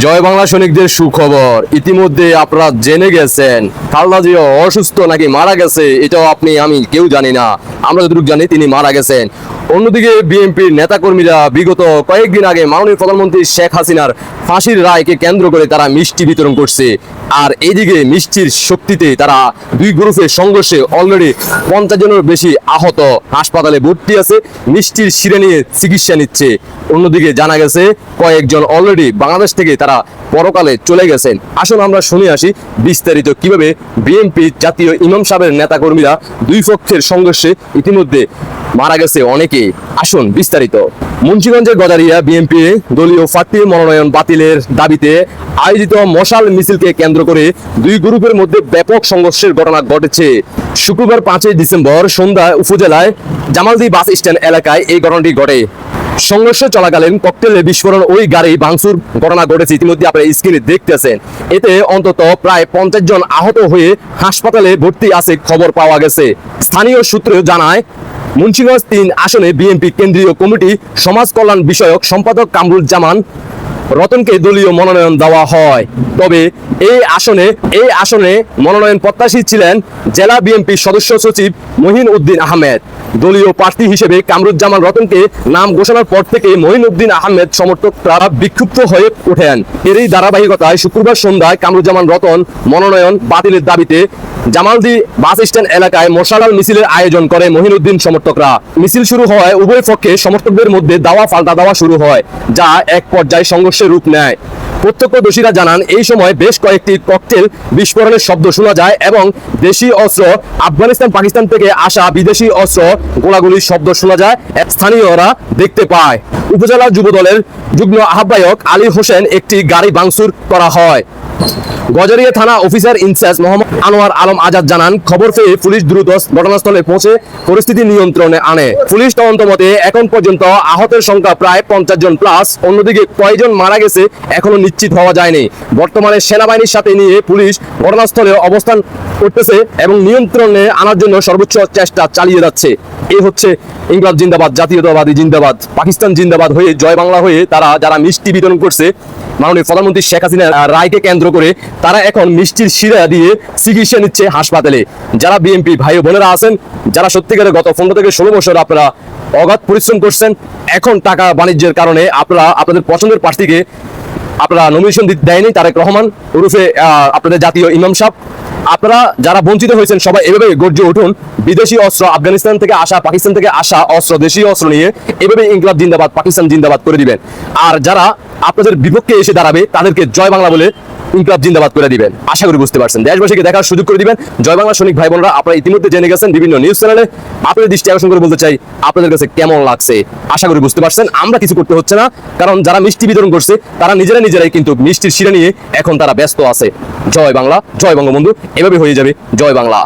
জয় বাংলা সৈনিকদের সুখবর। ইতিমধ্যে আপনারা জেনে গেছেন, খালদা জিয়া অসুস্থ নাকি মারা গেছে, এটাও আপনি, আমি কেউ জানি না। আমরা যতটুকু জানি তিনি মারা গেছেন। অন্যদিকে বিএনপির নেতাকর্মীরা বিগত কয়েকদিন আগে মাননীয় প্রধানমন্ত্রী শেখ হাসিনার ফাঁসির রায়কে কেন্দ্র করে তারা মিষ্টি বিতরণ করছে। আর এইদিকে মিষ্টির শক্তিতে তারা দুই গ্রুপের সংঘর্ষে অলরেডি পঞ্চাশ জনের বেশি আহত। হাসপাতালে ভর্তি আছে। মিষ্টির শিরে নিয়ে চিকিৎসা নিচ্ছে। অন্যদিকে জানা গেছে, কয়েকজন অলরেডি বাংলাদেশ থেকে তারা পরকালে চলে গেছেন। আসুন আমরা শুনে আসি বিস্তারিত কীভাবে বিএনপি জাতীয় ইমাম সাহেবের নেতাকর্মীরা দুই পক্ষের সংঘর্ষে ইতিমধ্যে মারা গেছে অনেকে আসুন বিস্তারিত। মুন্সিগঞ্জের গজারিয়া বিএনপি দলীয় প্রার্থী মনোনয়ন বাতিলের দাবিতে আয়োজিত মশাল মিছিলকে কেন্দ্র করে দুই গ্রুপের মধ্যে ব্যাপক সংঘর্ষের ঘটনা ঘটেছে। শুক্রবার পাঁচই ডিসেম্বর সন্ধ্যায় উপজেলায় জামালদি বাস স্ট্যান্ড এলাকায় এই ঘটনাটি ঘটে। সংঘর্ষ চলাকালীন ককটেলে বিস্ফোরণ ওই গাড়ি ভাঙচুর ঘটনা ঘটেছে ইতিমধ্যে আপনারা স্ক্রিনে দেখতেছেন। এতে অন্তত প্রায় পঞ্চাশ জন আহত হয়ে হাসপাতালে ভর্তি আছে খবর পাওয়া গেছে। স্থানীয় সূত্র জানায় মুন্সিগঞ্জ তিন আসনে বিএনপি কেন্দ্রীয় কমিটি সমাজ কল্যাণ বিষয়ক সম্পাদক কামরুল জামান রতনকে দলীয় মনোনয়ন দেওয়া হয়। তবে এই আসনে এই আসনে মনোনয়ন প্রত্যাশী ছিলেন জেলা বিএনপির সদস্য সচিব মহিন উদ্দিন আহমেদ। দলীয় প্রার্থী হিসেবে কামরুজ্জামান রতনকে নাম ঘোষণার পর থেকে মহিন উদ্দিন আহমেদ সমর্থকরা বিক্ষুব্ধ হয়ে ওঠেন এরই ধারাবাহিকতায় শুক্রবার সন্ধ্যায় কামরুজ্জামান রতন মনোনয়ন বাতিলের দাবিতে জামালদি বাস স্ট্যান্ড এলাকায় মশালাল মিছিলের আয়োজন করে মহিনুদ্দিন সমর্থকরা। মিছিল শুরু হওয়ায় উভয় পক্ষে সমর্থকদের মধ্যে দাওয়া পাল্টা দাওয়া শুরু হয়, যা এক পর্যায়ে সংঘর্ষের রূপ নেয়। প্রত্যক্ষদর্শীরা জানান, এই সময় বেশ কয়েকটি ককটেল বিস্ফোরণের শব্দ শোনা যায় এবং দেশি অস্ত্র, আফগানিস্তান, পাকিস্তান থেকে আসা বিদেশি অস্ত্র, গোলাগুলির শব্দ শোনা যায়, স্থানীয়রা দেখতে পায়। উপজেলা যুব দলের যুগ্ম আহ্বায়ক আলী হোসেন একটি গাড়ি ভাঙচুর করা হয়। গজারিয়া থানা officer in charge Mohammad Anwar Alam Azad জানান, খবর পেয়ে পুলিশ দ্রুত ঘটনাস্থলে পৌঁছে পরিস্থিতি নিয়ন্ত্রণে আনে। পুলিশ তদন্ত মতে, এখন পর্যন্ত আহতের সংখ্যা প্রায় পঞ্চাশ জন প্লাস অন্যদিকে কয়জন মারা গেছে, এখনও নিশ্চিত হওয়া যায়নি। বর্তমানে সেনাবাহিনীর সাথে নিয়ে পুলিশ ঘটনাস্থলে অবস্থান করতেছে এবং নিয়ন্ত্রণে আনার জন্য সর্বোচ্চ চেষ্টা চালিয়ে যাচ্ছে। এই হচ্ছে ইংলাদ জিন্দাবাদ, জাতীয়তাবাদী জিন্দাবাদ, পাকিস্তান জিন্দাবাদ হয়ে, জয় বাংলা হয়ে তারা যারা মিষ্টি বিতরণ করছে, মাননীয় প্রধানমন্ত্রী শেখ হাসিনা রায়কে কেন্দ্র করে তারা এখন মিষ্টির শিরা দিয়ে চিকিৎসা নিচ্ছে হাসপাতালে। যারা বিএনপি ভাই বোনেরা আছেন, যারা সত্যিকারের গত পনেরো থেকে ষোলো বছর আপনারা অগাধ পরিশ্রম করছেন, এখন টাকা বাণিজ্যের কারণে আপনারা, আপনাদের পছন্দের প্রার্থীকে আপনারা নমিনেশন দেয়নি, তারেক রহমান ওরফে আপনাদের জাতীয় ইমাম সাহেব। আপনারা যারা বঞ্চিত হয়েছেন, সবাই এভাবে গর্জে উঠুন। বিদেশি অস্ত্র, আফগানিস্তান থেকে আসা, পাকিস্তান থেকে আসা অস্ত্র দেশীয় অস্ত্র নিয়ে এভাবে ইংলাব জিন্দাবাদ, পাকিস্তান জিন্দাবাদ করে দিবেন। আর যারা আপনাদের বিপক্ষে এসে দাঁড়াবে, তাদেরকে জয় বাংলা বলে ইনকলাব জিন্দাবাদ করে দিবেন। আশা করি বুঝতে পারছেন। দেশবাসীকে দেখার সুযোগ করে দিবেন। জয় বাংলা সৈনিক ভাই বোনরা আপনারা ইতিমধ্যে জেনে গেছেন বিভিন্ন নিউজ চ্যানেলে আপনাদের দৃষ্টি আকর্ষণ করে বলতে চাই, আপনাদের কাছে কেমন লাগছে? আশা করি বুঝতে পারছেন। আমরা কিছু করতে হচ্ছে না, কারণ যারা মিষ্টি বিতরণ করছে, তারা নিজেরা নিজেরাই কিন্তু মিষ্টির শিরা নিয়ে এখন তারা ব্যস্ত আছে। জয় বাংলা, জয় বঙ্গবন্ধু, এভাবে হয়ে যাবে জয় বাংলা।